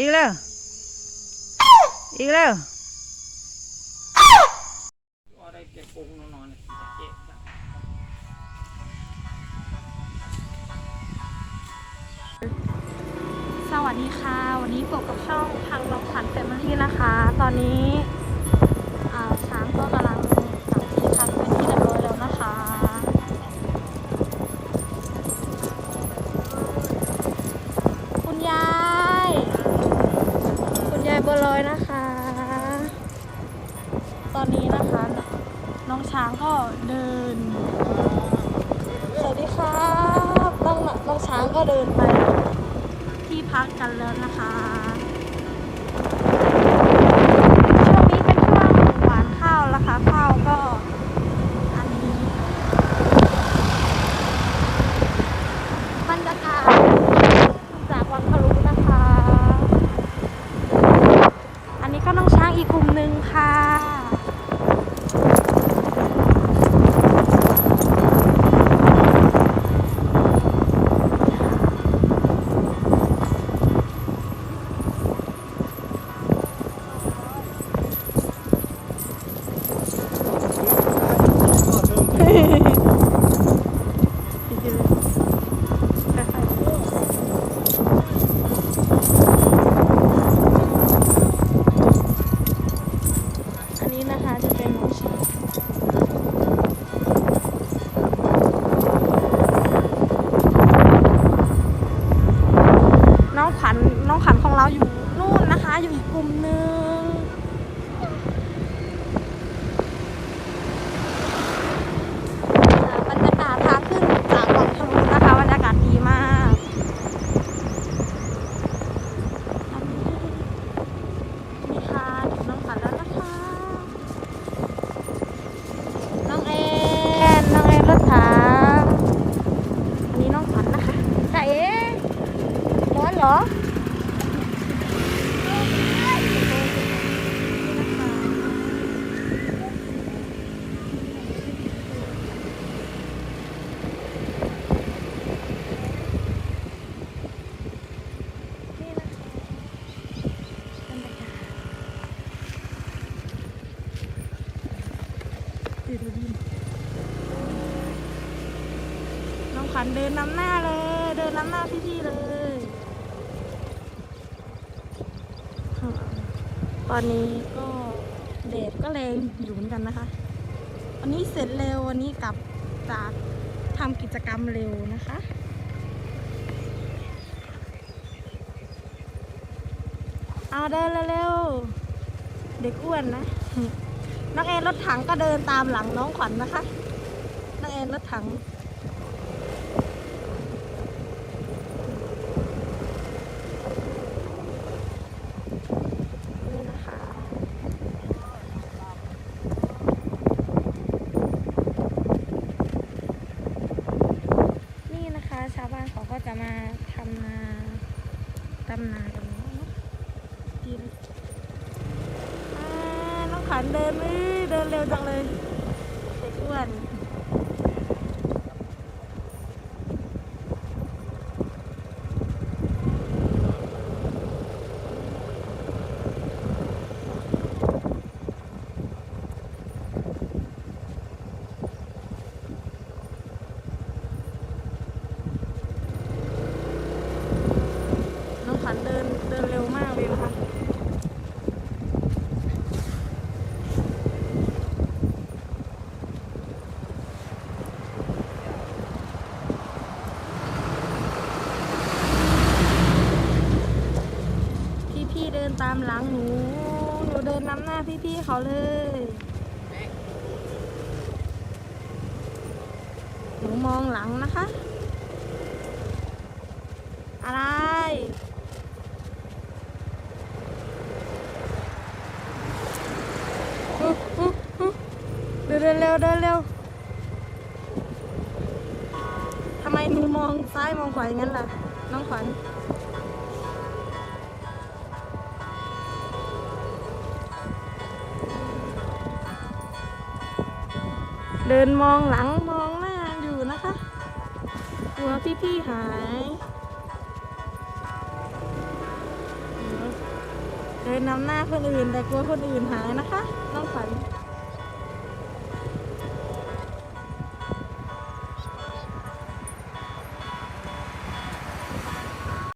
อีกแล้ว อีกแล้วสวัสดีค่ะ วันนี้พบกับช่องพังน้องางก็เดิน สวัสดีครับน้องน้องช้างก็เดินไปที่พักกันแล้วนะคะช่วงนี้เป็นช่วงหวานข้าวแล้วค่ะ นนี้นะคะจะเป็นน้องช้างน้องขวัญน้องขวัญของเราอยู่นู่นนะคะ อยู่อีกกลุ่มหนึ่งบรรยากาศทางขึ้นจากวังทะลุนะคะบรรยากาศดีมากอันนี้ นี่ค่ะถึงน้องขวัญแล้วนะคะ น้องแอนน้องแอนรถถังอันนี้น้องขวัญนะคะแต่เอ๊ะร้อนเหรอนี่นะคะบรรยากาศ ติดนน้องขวัญเดินนำหน้าเลย เดินนำหน้าพี่ๆเลย ตอนนี้ก็แดดก็แรงอยู่เหมือนกันนะคะ วันนี้เสร็จเร็ววันนี้กลับจากทำกิจกรรมเร็วนะคะเอาเดินเร็วๆเด็กอ้วนนะ น้องแอนรถถังก็เดินตามหลังน้องขวัญนะคะ น้องแอนรถถัง นี่นะคะ นี่นะคะ ชาวบ้านเขาก็จะมาทำนาทำนากันเนาะดีเลย อ่าน้องขวัญเดินเอ้ย เดินเร็วจังเลยเด็กอ้วนามหลังหนูหนูเดินนำหน้าพี่ๆเขาเลยหนูมองหลังนะคะ อะไรเดินเร็วเดินเร็วทำไมหนูมองซ้ายมองขวาอย่างนั้นล่ะ น้องขวัญ เดินมองหลังมองหน้าอยู่นะคะกลัวพี่ๆหายเดินนำหน้าคนอื่นแต่กลัวคนอื่นหายนะคะน้องฝัน